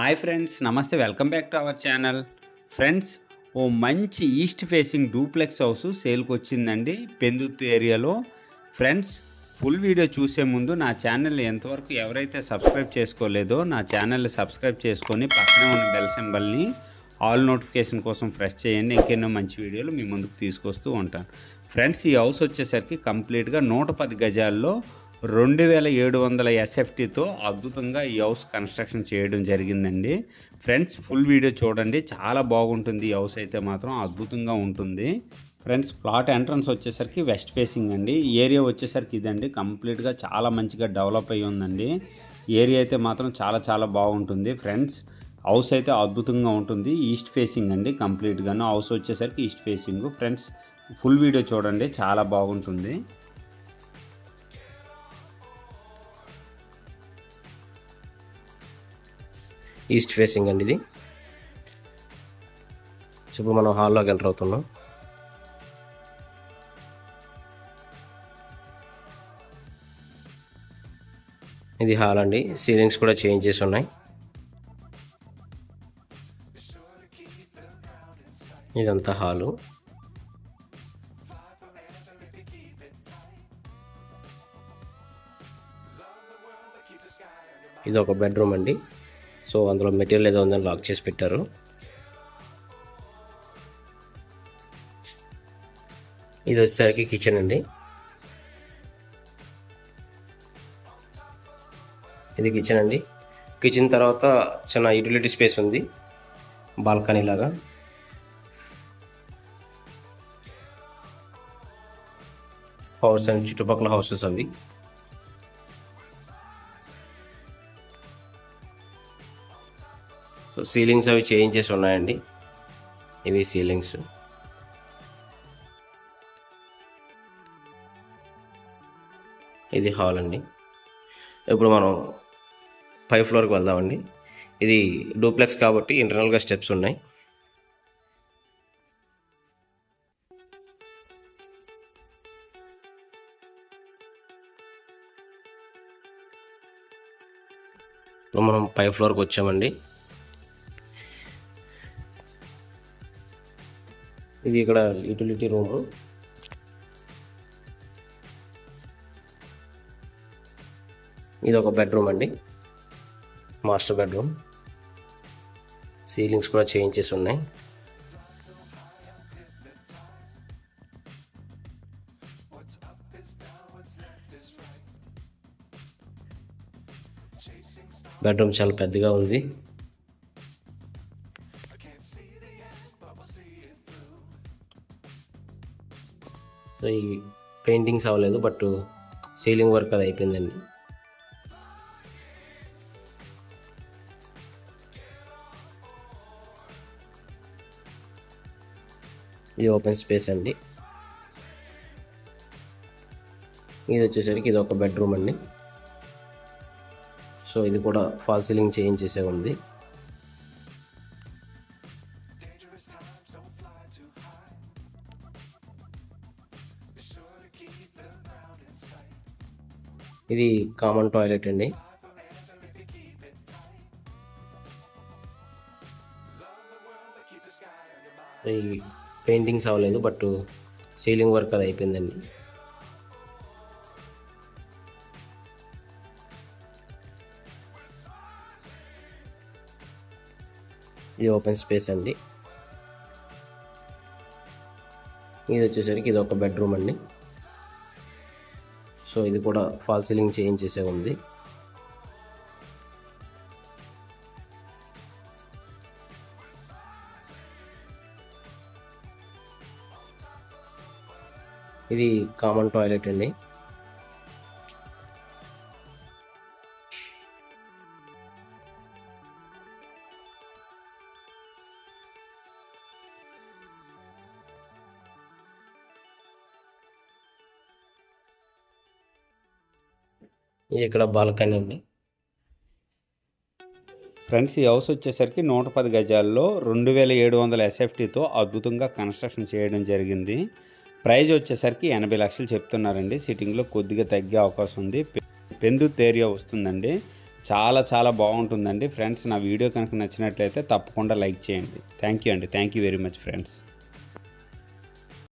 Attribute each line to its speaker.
Speaker 1: Hi friends నమస్తే welcome back to our channel friends ఓ మంచి east facing duplex house సేల్కి వచ్చిందండి పెందుత్తు ఏరియాలో ఫ్రెండ్స్ ఫుల్ వీడియో చూసే ముందు నా ఛానల్ ఎంతవరకు ఎవరైతే సబ్స్క్రైబ్ చేసుకోలేదో నా ఛానల్ని సబ్స్క్రైబ్ చేసుకొని పక్కనే ఉన్న బెల్ సింబల్ని ఆల్ నోటిఫికేషన్ కోసం ప్రెస్ చేయండి ఇంకెన్నో మంచి వీడియోలు మీ ముందుకు తీసుకొస్తూ ఉంటాను. ఫ్రెండ్స్ ఈ హౌస్ వచ్చేసరికి కంప్లీట్గా నూట పది గజాల్లో రెండు వేల ఏడు వందల ఎస్ఎఫ్టీతో అద్భుతంగా ఈ హౌస్ కన్స్ట్రక్షన్ చేయడం జరిగిందండి. ఫ్రెండ్స్ ఫుల్ వీడియో చూడండి. చాలా బాగుంటుంది. ఈ హౌస్ అయితే మాత్రం అద్భుతంగా ఉంటుంది. ఫ్రెండ్స్ ప్లాట్ ఎంట్రన్స్ వచ్చేసరికి వెస్ట్ ఫేసింగ్ అండి. ఏరియా వచ్చేసరికి ఇదండి. కంప్లీట్గా చాలా మంచిగా డెవలప్ అయ్యి ఉందండి. ఏరియా అయితే మాత్రం చాలా చాలా బాగుంటుంది. ఫ్రెండ్స్ హౌస్ అయితే అద్భుతంగా ఉంటుంది. ఈస్ట్ ఫేసింగ్ అండి కంప్లీట్గాను. హౌస్ వచ్చేసరికి east facing. Friends full video చూడండి. చాలా బాగుంటుంది.
Speaker 2: ఈస్ట్ ఫేసింగ్ అండి ఇది. ఇప్పుడు మనం హాల్లోకి ఎంటర్ అవుతున్నాం. ఇది హాల్ అండి. సీలింగ్స్ కూడా చేంజ్ చేసి ఉన్నాయి. ఇదంతా హాలు. ఇది ఒక బెడ్రూమ్ అండి. సో అందులో మెటీరియల్ ఏదో ఉందని లాక్ చేసి పెట్టారు. ఇది వచ్చేసరికి కిచెన్ అండి. ఇది కిచెన్ అండి. కిచెన్ తర్వాత చిన్న యూటిలిటీ స్పేస్ ఉంది. బాల్కనీ లాగా. హౌస్ అండ్ చుట్టుపక్కల హౌసెస్ అవి. సో సీలింగ్స్ అవి చేంజెస్ ఉన్నాయండి. ఇవి సీలింగ్స్ ఇది హాల్ అండి. ఇప్పుడు మనం పై ఫ్లోర్కి వెళ్దామండి. ఇది డూప్లెక్స్ కాబట్టి ఇంటర్నల్గా స్టెప్స్ ఉన్నాయి. ఇప్పుడు మనం పై ఫ్లోర్కి వచ్చామండి. ఇది ఇక్కడ యూటిలిటీ రూము ఇది ఒక బెడ్రూమ్ అండి. Master bedroom. సీలింగ్స్ కూడా చేంజెస్ ఉన్నాయి. బెడ్రూమ్ చాలా పెద్దగా ఉంది. సో ఈ పెయింటింగ్స్ అవ్వలేదు బట్ సీలింగ్ వర్క్ అది అయిపోయిందండి. ఇది ఓపెన్ స్పేస్ అండి. ఇది వచ్చేసరికి ఇది ఒక బెడ్రూమ్ అండి. సో ఇది కూడా ఫాల్ సీలింగ్ చేంజ్ చేసే ఉంది. ఇది కామన్ టాయిలెట్ అండి. ఈ పెయింటింగ్స్ అవ్వలేదు బట్ సీలింగ్ వర్క్ అది అయిపోయిందండి. ఇది ఓపెన్ స్పేస్ అండి. ఇది వచ్చేసరికి ఇది ఒక బెడ్రూమ్ అండి. సో ఇది కూడా ఫాల్ సీలింగ్ చేంజ్ చేసే ఉంది. ఇది కామన్ టాయిలెట్ అండి. ఇది ఇక్కడ బాల్కనీ అండి
Speaker 1: ఫ్రెండ్స్ ఈ హౌస్ వచ్చేసరికి నూట పది గజాల్లో రెండు వేల ఏడు వందల ఎస్ఎఫ్టీతో అద్భుతంగా కన్స్ట్రక్షన్ చేయడం జరిగింది. ప్రైజ్ వచ్చేసరికి ఎనభై లక్షలు చెప్తున్నారండి. సిట్టింగ్లో కొద్దిగా తగ్గే అవకాశం ఉంది. పెందు పెందుత్ ఏరియా వస్తుందండి. చాలా చాలా బాగుంటుందండి. ఫ్రెండ్స్ నా వీడియో కనుక నచ్చినట్లయితే తప్పకుండా లైక్ చేయండి. థ్యాంక్ యూ అండి. Thank you very much friends.